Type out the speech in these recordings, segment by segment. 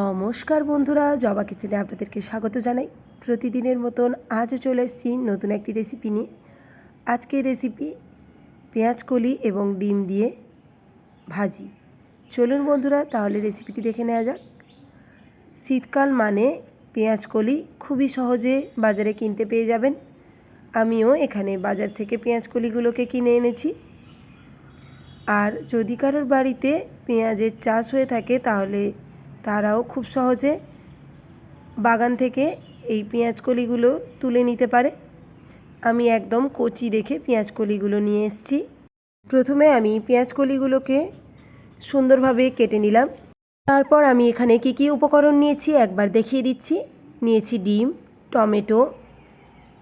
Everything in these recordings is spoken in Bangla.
নমস্কার বন্ধুরা, জবা কিচেনে আপনাদেরকে স্বাগত জানাই। প্রতিদিনের মতন আজও চলে এসেছি নতুন একটি রেসিপি নিয়ে। আজকের রেসিপি পেঁয়াজ কলি এবং ডিম দিয়ে ভাজি। চলুন বন্ধুরা, তাহলে রেসিপিটি দেখে নেওয়া যাক। শীতকাল মানে পেঁয়াজ কলি খুবই সহজে বাজারে কিনতে পেয়ে যাবেন। আমিও এখানে বাজার থেকে পেঁয়াজ কলিগুলোকে কিনে এনেছি। আর যদি কারোর বাড়িতে পেঁয়াজের চাষ হয়ে থাকে, তাহলে তারাও খুব সহজে বাগান থেকে এই পেঁয়াজ কলিগুলো তুলে নিতে পারে। আমি একদম কচি দেখে পেঁয়াজ কলিগুলো নিয়ে এসেছি। প্রথমে আমি পেঁয়াজ কলিগুলোকে সুন্দরভাবে কেটে নিলাম। তারপর আমি এখানে কী কী উপকরণ নিয়েছি একবার দেখিয়ে দিচ্ছি। নিয়েছি ডিম, টমেটো,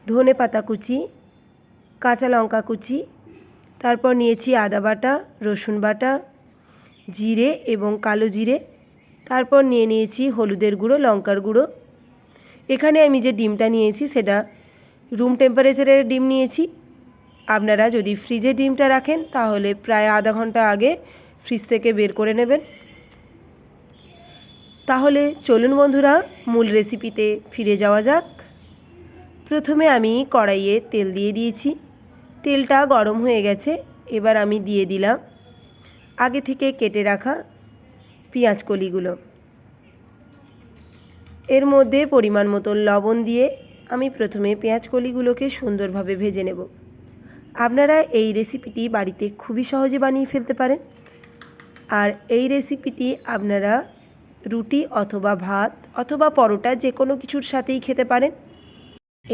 ধনে পাতা কুচি, কাঁচা লঙ্কা কুচি, তারপর নিয়েছি আদা বাটা, রসুন বাটা, জিরে এবং কালো জিরে। তারপর নিয়ে নিয়েছি হলুদের গুঁড়ো, লঙ্কার গুঁড়ো। এখানে আমি যে ডিমটা নিয়েছি সেটা রুম টেম্পারেচারের ডিম নিয়েছি। আপনারা যদি ফ্রিজে ডিমটা রাখেন, তাহলে প্রায় আধা ঘণ্টা আগে ফ্রিজ থেকে বের করে নেবেন। তাহলে চলুন বন্ধুরা, মূল রেসিপিতে ফিরে যাওয়া যাক। প্রথমে আমি কড়াইয়ে তেল দিয়ে দিয়েছি। তেলটা গরম হয়ে গেছে, এবার আমি দিয়ে দিলাম আগে থেকে কেটে রাখা পেঁয়াজ কলিগুলো। এর মধ্যে পরিমাণ মতো লবণ দিয়ে আমি প্রথমে পেঁয়াজ কলিগুলোকে সুন্দরভাবে ভেজে নেব। আপনারা এই রেসিপিটি বাড়িতে খুবই সহজে বানিয়ে ফেলতে পারেন। আর এই রেসিপিটি আপনারা রুটি অথবা ভাত অথবা পরোটা যে কোনো কিছুর সাথেই খেতে পারেন।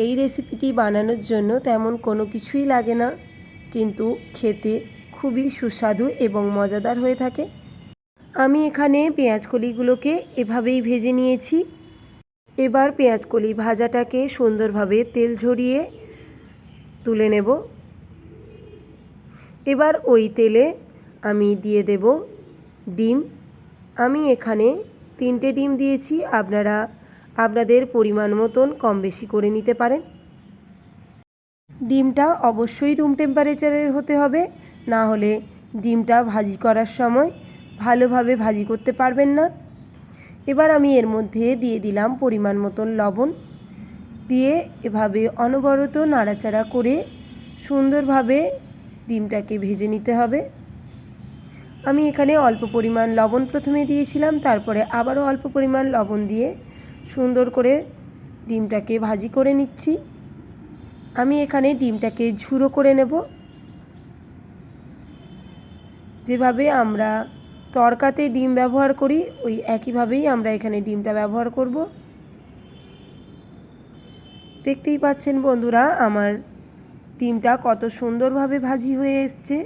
এই রেসিপিটি বানানোর জন্য তেমন কোনো কিছুই লাগে না, কিন্তু খেতে খুবই সুস্বাদু এবং মজাদার হয়ে থাকে। আমি এখানে পেঁয়াজ কলিগুলোকে এভাবেই ভেজে নিয়েছি। এবার পেঁয়াজ কলি ভাজাটাকে সুন্দরভাবে তেল ঝরিয়ে তুলে নেব। এবার ওই তেলে আমি দিয়ে দেব ডিম। আমি এখানে তিনটে ডিম দিয়েছি, আপনারা আপনাদের পরিমাণ মতন কম বেশি করে নিতে পারেন। ডিমটা অবশ্যই রুম টেম্পারেচারের হতে হবে, না হলে ডিমটা ভাজি করার সময় ভালোভাবে ভাজি করতে পারবেন না। এবার আমি এর মধ্যে দিয়ে দিলাম পরিমাণ মতন লবণ। দিয়ে এভাবে অনবরত নাড়াচাড়া করে সুন্দরভাবে ডিমটাকে ভেজে নিতে হবে। আমি এখানে অল্প পরিমাণ লবণ প্রথমে দিয়েছিলাম, তারপরে আবারও অল্প পরিমাণ লবণ দিয়ে সুন্দর করে ডিমটাকে ভাজি করে নিচ্ছি। আমি এখানে ডিমটাকে ঝুরো করে নেব। যেভাবে আমরা তড়কাতে ডিম ব্যবহার করি, ওই একইভাবেই আমরা এখানে ডিমটা ব্যবহার করব। দেখতেই পাচ্ছেন বন্ধুরা, আমার ডিমটা কত সুন্দরভাবে ভাজি হয়ে এসছে।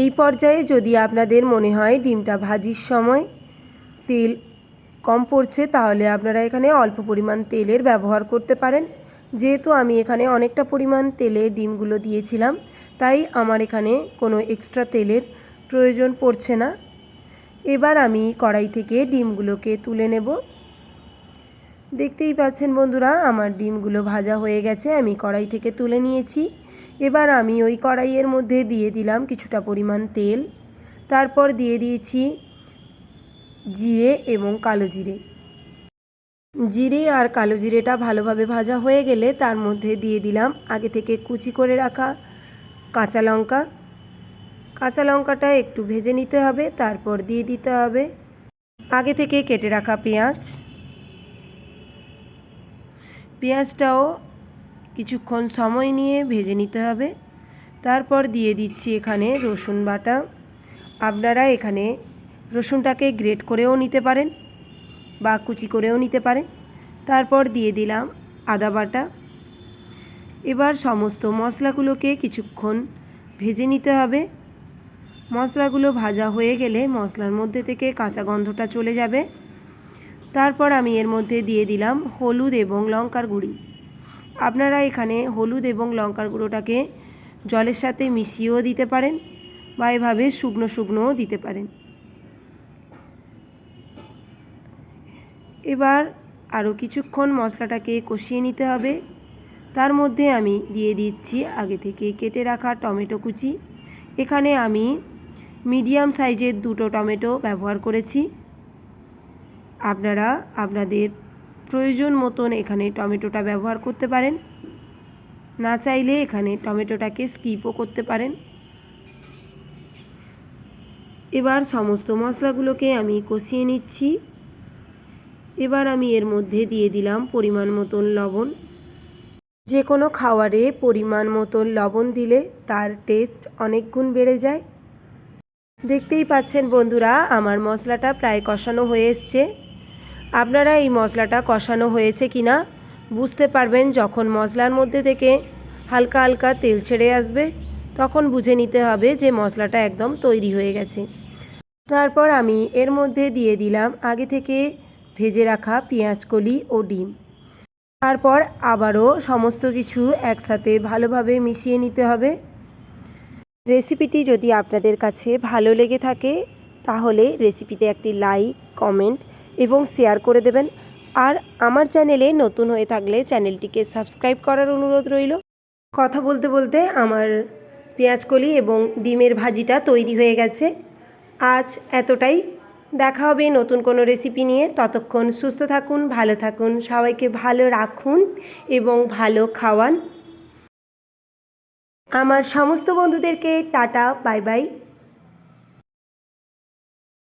এই পর্যায়ে যদি আপনাদের মনে হয় ডিমটা ভাজির সময় তেল কম পড়ছে, তাহলে আপনারা এখানে অল্প পরিমাণ তেলের ব্যবহার করতে পারেন। যেহেতু আমি এখানে অনেকটা পরিমাণ তেলে ডিমগুলো দিয়েছিলাম, তাই আমার এখানে কোনো এক্সট্রা তেলের প্রয়োজন পড়ছে না। এবার আমি কড়াই থেকে ডিমগুলোকে তুলে নেব। দেখতেই পাচ্ছেন বন্ধুরা, আমার ডিমগুলো ভাজা হয়ে গেছে, আমি কড়াই থেকে তুলে নিয়েছি। এবার আমি ওই কড়াইয়ের মধ্যে দিয়ে দিলাম কিছুটা পরিমাণ তেল। তারপর দিয়ে দিয়েছি জিরে এবং কালো জিরে। জিরে আর কালো জিরেটা ভালোভাবে ভাজা হয়ে গেলে তার মধ্যে দিয়ে দিলাম আগে থেকে কুচি করে রাখা কাঁচা লঙ্কা। কাঁচা লঙ্কাটা একটু ভেজে নিতে হবে, তারপর দিয়ে দিতে হবে আগে থেকে কেটে রাখা পেঁয়াজ। পেঁয়াজটাও কিছুক্ষণ সময় নিয়ে ভেজে নিতে হবে। তারপর দিয়ে দিচ্ছি এখানে রসুন বাটা। আপনারা এখানে রসুনটাকে গ্রেট করেও নিতে পারেন বা কুচি করেও নিতে পারেন। তারপর দিয়ে দিলাম আদা বাটা। এবার সমস্ত মশলাগুলোকে কিছুক্ষণ ভেজে নিতে হবে। মশলাগুলো ভাজা হয়ে গেলে মশলার মধ্যে থেকে কাঁচা গন্ধটা চলে যাবে। তারপর আমি এর মধ্যে দিয়ে দিলাম হলুদ এবং লঙ্কার গুঁড়ি। আপনারা এখানে হলুদ এবং লঙ্কার গুঁড়োটাকে জলের সাথে মিশিয়েও দিতে পারেন বা এভাবে শুকনো শুকনোও দিতে পারেন। এবার আরও কিছুক্ষণ মশলাটাকে কষিয়ে নিতে হবে। তার মধ্যে আমি দিয়ে দিচ্ছি আগে থেকে কেটে রাখা টমেটো কুচি। এখানে আমি মিডিয়াম সাইজের দুটো টমেটো ব্যবহার করেছি। আপনারা আপনাদের প্রয়োজন মতন এখানে টমেটোটা ব্যবহার করতে পারেন। না চাইলে এখানে টমেটোটাকে স্কিপও করতে পারেন। এবার সমস্ত মশলাগুলোকে আমি কষিয়ে নিচ্ছি। এবার আমি এর মধ্যে দিয়ে দিলাম পরিমাণ মতন লবণ। যে কোনো খাবারে পরিমাণ মতন লবণ দিলে তার টেস্ট অনেক গুণ বেড়ে যায়। দেখতেই পাচ্ছেন বন্ধুরা, আমার মশলাটা প্রায় কষানো হয়ে এসছে। আপনারা এই মশলাটা কষানো হয়েছে কি না বুঝতে পারবেন, যখন মশলার মধ্যে থেকে হালকা হালকা তেল ছেড়ে আসবে, তখন বুঝে নিতে হবে যে মশলাটা একদম তৈরি হয়ে গেছে। তারপর আমি এর মধ্যে দিয়ে দিলাম আগে থেকে ভেজে রাখা পেঁয়াজকলি ও ডিম। তারপর আবারও সমস্ত কিছু একসাথে ভালোভাবে মিশিয়ে নিতে হবে। রেসিপিটি যদি আপনাদের কাছে ভালো লেগে থাকে, তাহলে রেসিপিতে একটি লাইক, কমেন্ট এবং শেয়ার করে দেবেন। আর আমার চ্যানেলে নতুন হয়ে থাকলে চ্যানেলটিকে সাবস্ক্রাইব করার অনুরোধ রইল। কথা বলতে বলতে আমার পেঁয়াজকলি এবং ডিমের ভাজিটা তৈরি হয়ে গেছে। আজ এতটাই। দেখা হবে নতুন কোনো রেসিপি নিয়ে। ততক্ষণ সুস্থ থাকুন, ভালো থাকুন, সবাইকে ভালো রাখুন এবং ভালো খাওয়ান। আমার সমস্ত বন্ধুদেরকে টাটা বাই বাই।